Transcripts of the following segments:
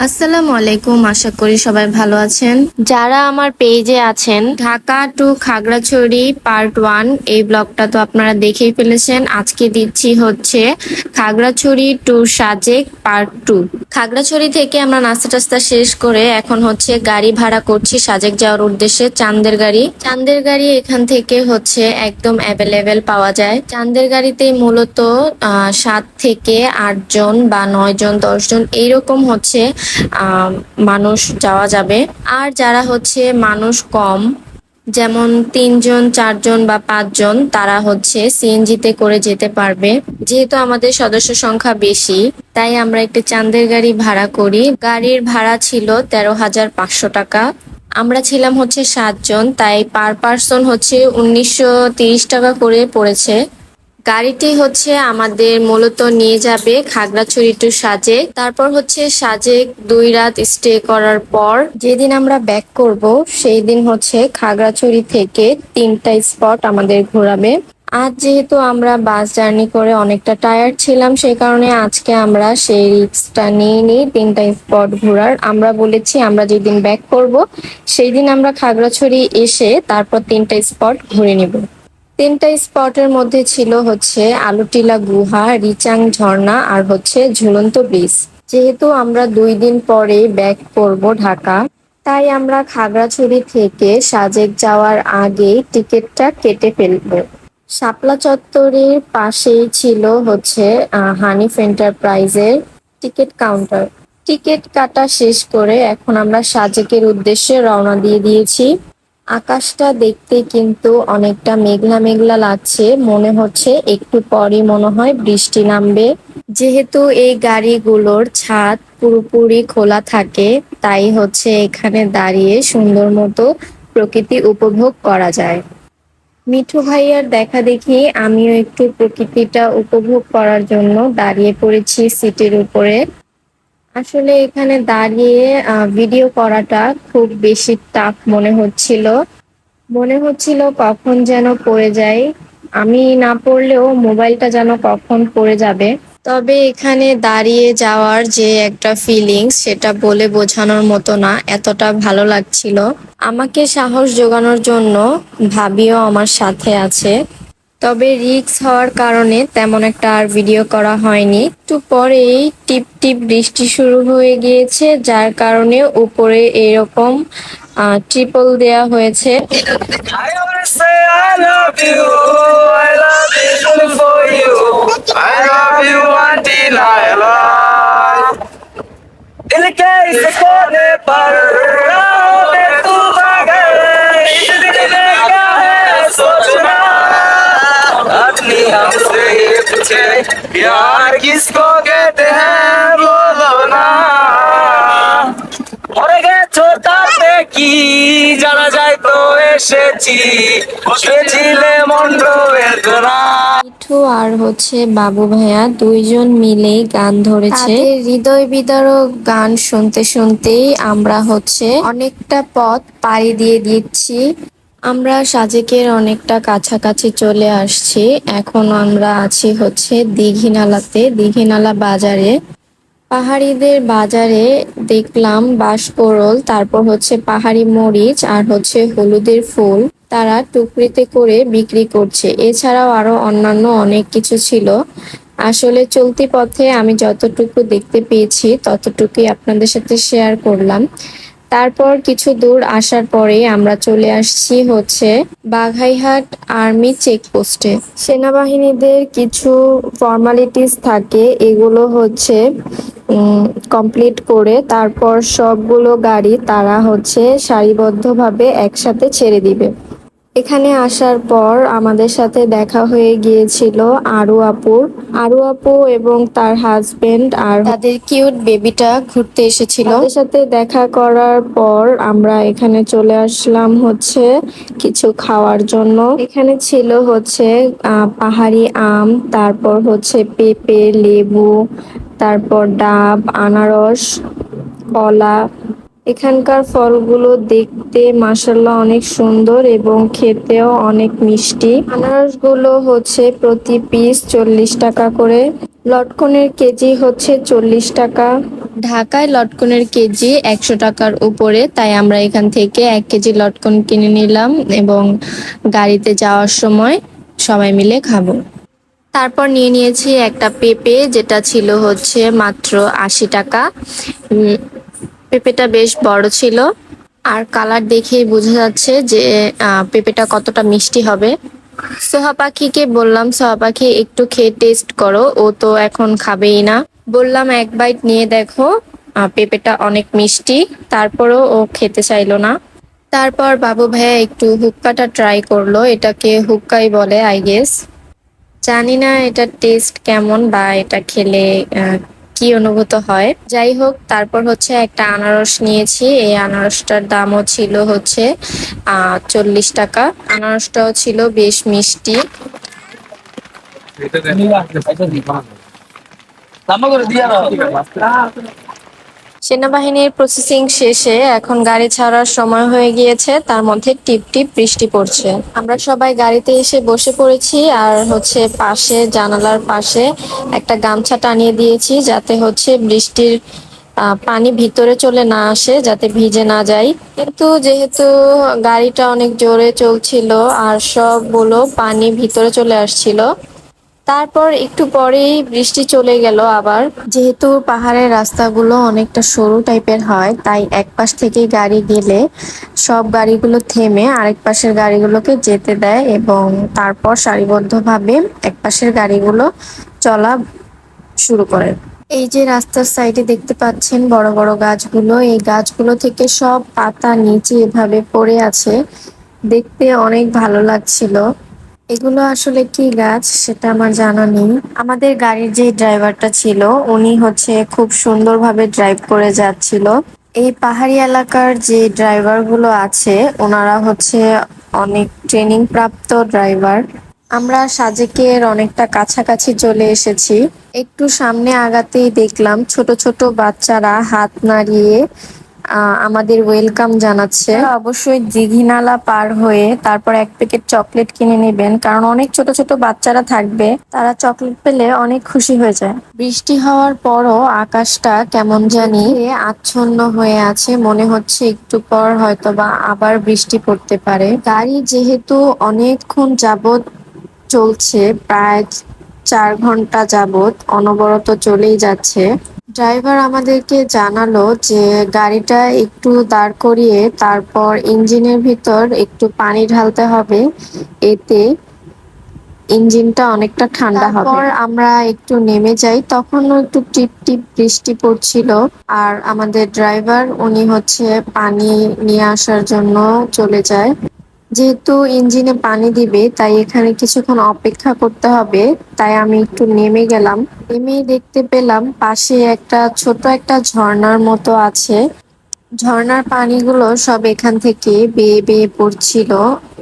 আসসালামু আলাইকুম আশা করি সবাই ভালো আছেন। যারা আমার পেজে আছেন Dhaka to Khagrachari part one এই ব্লগটা তো আপনারা দেখেই ফেলেছেন। আজকে দিচ্ছি হচ্ছে Khagrachari to Sajek part two. Khagrachari থেকে আমরা নাস্তা টাস্তা শেষ করে এখন হচ্ছে গাড়ি ভাড়া করছি সাজেক যাওয়ার উদ্দেশ্যে চান্দের গাড়ি। চান্দের গাড়ি এখান থেকে হচ্ছে একদম অ্যাভেলেবেল পাওয়া যায়। চান্দের গাড়িতেই মূলত আহ, সাত থেকে আট জন বা নয় জন দশ জন এইরকম হচ্ছে মানুষ যাওয়া যাবে। আর যারা হচ্ছে মানুষ কম, যেমন তিনজন, চারজন বা পাঁচজন, তারা হচ্ছে সিএনজিতে করে যেতে পারবে। যেহেতু আমাদের সদস্য সংখ্যা বেশি, তাই আমরা একটি চাঁদের গাড়ি ভাড়া করি। গাড়ির ভাড়া ছিল তেরো হাজার পাঁচশো টাকা। আমরা ছিলাম হচ্ছে সাতজন, তাই পার পার্সন হচ্ছে উনিশশো টাকা করে পড়েছে। গাড়িটি হচ্ছে আমাদের মূলত নিয়ে যাবে খাগড়াছড়ি টু সাজেক তারপর হচ্ছে সাজেক দুই রাত স্টে করার পর যেদিন আমরা ব্যাক করব সেই দিন হচ্ছে খাগড়াছড়ি থেকে তিনটা স্পট আমাদের ঘোরাবে। আজ যেহেতু আমরা বাস জার্নি করে অনেকটা টায়ার্ড ছিলাম, সেই কারণে আজকে আমরা সেই রিক্সটা নিয়ে নিই, তিনটা স্পট ঘোরার। আমরা বলেছি আমরা যেদিন ব্যাক করব সেই দিন আমরা খাগড়াছড়ি এসে তারপর তিনটা স্পট ঘুরে নেব। তিনটা স্পটের মধ্যে ছিল হচ্ছে আলুটিলা গুহা, রিচাং ঝর্ণা আর হচ্ছে ঝুলন্ত ব্রিজ। যেহেতু আমরা দুই দিন পরে ব্যাক করব ঢাকা, তাই আমরা খাগড়াছড়ি থেকে সাজেক যাওয়ার আগে টিকিটটা কেটে ফেলব। শাপলা চত্বরের পাশেই ছিল হচ্ছে হানিফ এন্টারপ্রাইজের টিকিট কাউন্টার। টিকিট কাটা শেষ করে এখন আমরা সাজেকের উদ্দেশ্যে রওনা দিয়ে দিয়েছি। আকাশটা দেখতে কিন্তু অনেকটা মেঘলা মেঘলা লাগছে। মনে হচ্ছে একটু পরই মনে হয় বৃষ্টি নামবে। যেহেতু এই গাড়িগুলোর ছাদ পুরোপুরি খোলা থাকে, তাই হচ্ছে এখানে দাঁড়িয়ে সুন্দর মতো প্রকৃতি উপভোগ করা যায়। মিঠু ভাইয়ার দেখা দেখি আমিও একটু প্রকৃতিটা উপভোগ করার জন্য দাঁড়িয়ে পড়েছি সিটের উপরে। আসলে এখানে দাঁড়িয়ে ভিডিও করাটা খুব বেশি টাফ মনে হচ্ছিল। মনে হচ্ছিল কখন যেন পড়ে যাই। আমি না পড়লেও মোবাইলটা যেন কখন পড়ে যাবে। তবে এখানে দাঁড়িয়ে যাওয়ার যে একটা ফিলিংস সেটা বলে বোঝানোর মতো না, এতটা ভালো লাগছিল। আমাকে সাহস জোগানোর জন্য ভাবিও আমার সাথে আছে। তবে রিক্স হওয়ার কারণে তেমন একটা আর ভিডিও করা হয়নি একটু পরেই টিপ টিপ বৃষ্টি শুরু হয়ে গিয়েছে যার কারণে উপরে এরকম ট্রিপল দেয়া হয়েছে I wanna say I love you, I love you for you, I love you until I love. दिल के इस कोने पर प्यार किसको कहते हैं बोलो ना মরে গেছো তাতে কি জানা যায় তো এসেছি বসেছিলে মন্ড বেদনা মিঠু আর হচ্ছে বাবু ভাইয়া দুইজন মিলেই গান ধরেছে তাদের হৃদয় বিদারক গান শুনতে শুনতেই আমরা হচ্ছে অনেকটা পথ পাড়ি দিয়ে দিচ্ছি আমরা সাজেকের অনেকটা কাছাকাছি চলে আসছি। এখন আমরা আছি হচ্ছে দীঘিনালাতে, দীঘিনালা বাজারে। পাহাড়িদের বাজারে দেখলাম বাঁশকরল তারপর হচ্ছে পাহাড়ি মরিচ আর হচ্ছে হলুদের ফুল। তারা টুকরিতে করে বিক্রি করছে। এছাড়াও আরও অন্যান্য অনেক কিছু ছিল। আসলে চলতি পথে আমি যতটুকু দেখতে পেয়েছি, ততটুকুই আপনাদের সাথে শেয়ার করলাম। তারপর কিছু দূর আসার পরে আমরা চলে আসছি হচ্ছে বাঘাইহাট আর্মি চেকপোস্টে। সেনাবাহিনীদের কিছু ফর্মালিটিস থাকে, এগুলো হচ্ছে কমপ্লিট করে তারপর সবগুলো গাড়ি তারা হচ্ছে সারিবদ্ধভাবে একসাথে ছেড়ে দিবে। এখানে আসার পর আমাদের সাথে দেখা হয়ে গিয়েছিল আরু আপুর আরু আপু এবং তার হাজবেন্ড আর তাদের কিউট বেবিটা ঘুরতে এসেছিল। তাদের সাথে দেখা করার পর আমরা এখানে চলে আসলাম হচ্ছে কিছু খাওয়ার জন্য। এখানে ছিল হচ্ছে পাহাড়ি আম, তারপর হচ্ছে পেঁপে, লেবু, তারপর ডাব, আনারস, কলা এখানকার ফলগুলো দেখতে মাসাল্লাহ অনেক সুন্দর এবং খেতেও অনেক মিষ্টি। আনারসগুলো হচ্ছে প্রতি পিস চল্লিশ টাকা করে। লটকনের কেজি হচ্ছে চল্লিশ টাকা। ঢাকায় লটকনের কেজি একশো টাকার উপরে, তাই আমরা এখান থেকে এক কেজি লটকন কিনে নিলাম এবং গাড়িতে যাওয়ার সময় সবাই মিলে খাব। তারপর নিয়ে নিয়েছি একটা পেঁপে, যেটা ছিল হচ্ছে মাত্র আশি টাকা। পেঁপেটা বেশ বড় ছিল। আর কালার দেখেই বোঝা যাচ্ছে যে পেঁপেটা কতটা মিষ্টি হবে। সোহা পাখিকে বললাম, সোহা পাখি, একটু খেয়ে টেস্ট করো। ও তো এখন খাবেই না। বললাম, এক বাইট নিয়ে দেখো। পেঁপেটা অনেক মিষ্টি। তারপরও ও খেতে চাইলো না। তারপর বাবু ভাইয়া একটু হুক্কাটা ট্রাই করল। এটাকে হুক্কাই বলে আই গেস জানি না এটার টেস্ট কেমন বা এটা খেলে কি অনুভূত হয়? যাই হোক, তারপর হচ্ছে একটা আনারস নিয়েছি। এই আনারসটার দামও ছিল হচ্ছে চল্লিশ টাকা। আনারসটাও ছিল বেশ মিষ্টি। সেনাবাহিনীর প্রসেসিং শেষে এখন গাড়ি ছাড়ার সময় হয়ে গিয়েছে। তার মধ্যে টিপ টিপ বৃষ্টি পড়ছে। আমরা সবাই গাড়িতে এসে বসে পড়েছি আর হচ্ছে পাশে, জানালার পাশে একটা গামছা টানিয়ে দিয়েছি যাতে হচ্ছে বৃষ্টির পানি ভিতরে চলে না আসে, যাতে ভিজে না যায়। কিন্তু যেহেতু গাড়িটা অনেক জোরে চলছিল আর সবগুলো পানি ভিতরে চলে আসছিল তারপর একটু পরেই বৃষ্টি চলে গেল আবার। যেহেতু পাহাড়ের রাস্তাগুলো অনেকটা সরু টাইপের হয়, তাই এক পাশ থেকে গাড়ি গেলে সব গাড়িগুলো থেমে আরেক পাশের গাড়িগুলোকে যেতে দেয় এবং তারপর সারিবদ্ধভাবে এক পাশের গাড়িগুলো চলা শুরু করে। এই যে রাস্তার সাইডে দেখতে পাচ্ছেন বড় বড় গাছগুলো, এই গাছগুলো থেকে সব পাতা নিচে এভাবে পড়ে আছে। দেখতে অনেক ভালো লাগছিল। এগুলো আসলে কি গাছ সেটা আমার জানা নেই। আমাদের গাড়ির যে ড্রাইভারটা ছিল, উনি হচ্ছে খুব সুন্দরভাবে ড্রাইভ করে যাচ্ছিল। এই পাহাড়ি এলাকার যে ড্রাইভারগুলো আছে, ওনারা হচ্ছে অনেক ট্রেনিং প্রাপ্ত ড্রাইভার। আমরা সাজেকের অনেকটা কাছাকাছি চলে এসেছি। একটু সামনে আগাতেই দেখলাম ছোট ছোট বাচ্চারা হাত নাড়িয়ে আমাদের ওয়েলকাম জানাচ্ছে। অবশ্যই দিঘিনালা পার হয়ে তারপর এক প্যাকেট চকলেট কিনে নেবেন কারণ অনেক ছোট ছোট বাচ্চারা থাকবে তারা চকলেট পেলে অনেক খুশি হয়ে যায়। বৃষ্টি হওয়ার পরও আকাশটা কেমন জানি আচ্ছন্ন হয়ে আছে মনে হচ্ছে একটু পর হয়তো বা আবার বৃষ্টি পড়তে পারে। গাড়ি যেহেতু অনেকক্ষণ যাবত চলছে প্রায় চার ঘণ্টা যাবত অনবরত চলেই যাচ্ছে। ড্রাইভার আমাদেরকে জানালো যে গাড়িটা একটু দাঁড় করিয়ে তারপর ইঞ্জিনের ভিতর একটু পানি ঢালতে হবে। এতে ইঞ্জিনটা অনেকটা ঠান্ডা হবে। আমরা একটু নেমে যাই। তখনও একটু টিপ টিপ বৃষ্টি পড়ছিল। আর আমাদের ড্রাইভার, উনি হচ্ছে পানি নিয়ে আসার জন্য চলে যায়। যেহেতু ইঞ্জিনে পানি দিবে, তাই এখানে কিছুক্ষণ অপেক্ষা করতে হবে। তাই আমি একটু নেমে গেলাম। নেমেই দেখতে পেলাম পাশে একটা ছোট একটা ঝর্ণার মতো আছে। ঝর্ণার পানিগুলো সব এখান থেকে বেয়ে বেয়ে পড়ছিল।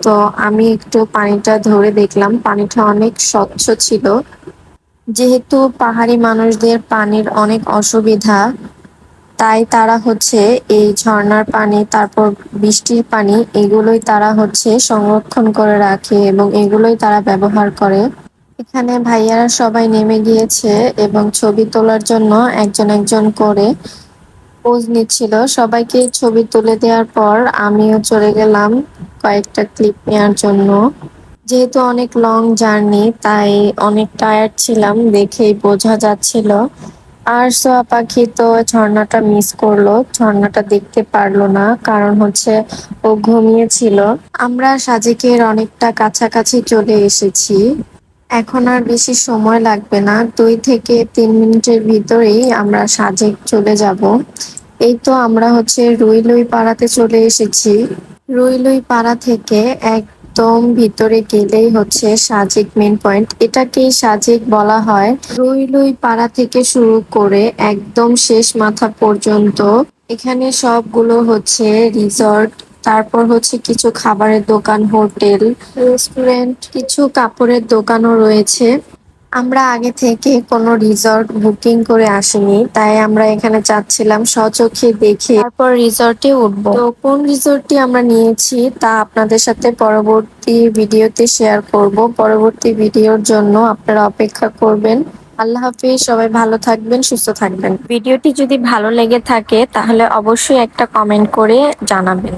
তো আমি একটু পানিটা ধরে দেখলাম। পানিটা অনেক স্বচ্ছ ছিল। যেহেতু পাহাড়ি মানুষদের পানির অনেক অসুবিধা তাই তারা হচ্ছে এই ঝর্ণার পানি, তারপর বৃষ্টির পানি, এগুলোই তারা হচ্ছে সংরক্ষণ করে রাখে এবং এগুলোই তারা ব্যবহার করে। এখানে ভাইয়ারা সবাই নেমে গিয়েছে এবং ছবি তোলার জন্য একজন একজন করে পোজ নিচ্ছিল। সবাইকে ছবি তুলে দেওয়ার পর আমিও চলে গেলাম কয়েকটা ক্লিপ নেওয়ার জন্য। যেহেতু অনেক লং জার্নি, তাই অনেক টায়ার্ড ছিলাম, দেখেই বোঝা যাচ্ছিল। আর সোয়া পাখি তো ঝর্ণাটা মিস করল, ঝর্ণাটা দেখতে পারল না, কারণ হচ্ছে ও ঘুমিয়েছিল। আমরা সাজেকের অনেকটা কাছাকাছি চলে এসেছি। এখন আর বেশি সময় লাগবে না, দুই থেকে তিন মিনিটের ভিতরেই আমরা সাজেক চলে যাব। এই তো আমরা হচ্ছে রুইলুই পাড়াতে চলে এসেছি। রুইলুই পাড়া থেকে একদম ভিতরে গেলেই হচ্ছে সাজেক মেন পয়েন্ট এটাকেই সাজেক বলা হয়। রুই লুই পাড়া থেকে শুরু করে একদম শেষ মাথা পর্যন্ত এখানে সবগুলো হচ্ছে রিসর্ট তারপর হচ্ছে কিছু খাবারের দোকান, হোটেল রেস্টুরেন্ট কিছু কাপড়ের দোকানও রয়েছে। আমরা আগে থেকে কোনো রিসর্ট বুকিং করে আসিনি, তাই আমরা এখানে চাচ্ছিলাম স্বচক্ষে দেখে। তারপর রিসর্টে উঠবো। তো কোন রিসর্টটি আমরা নিয়েছি, তা আপনাদের সাথে পরবর্তী ভিডিওতে শেয়ার করব। পরবর্তী ভিডিওর জন্য আপনারা অপেক্ষা করবেন। আল্লাহ হাফিজ, সবাই ভালো থাকবেন, সুস্থ থাকবেন। ভিডিওটি যদি ভালো লেগে থাকে, তাহলে অবশ্যই একটা কমেন্ট করে জানাবেন।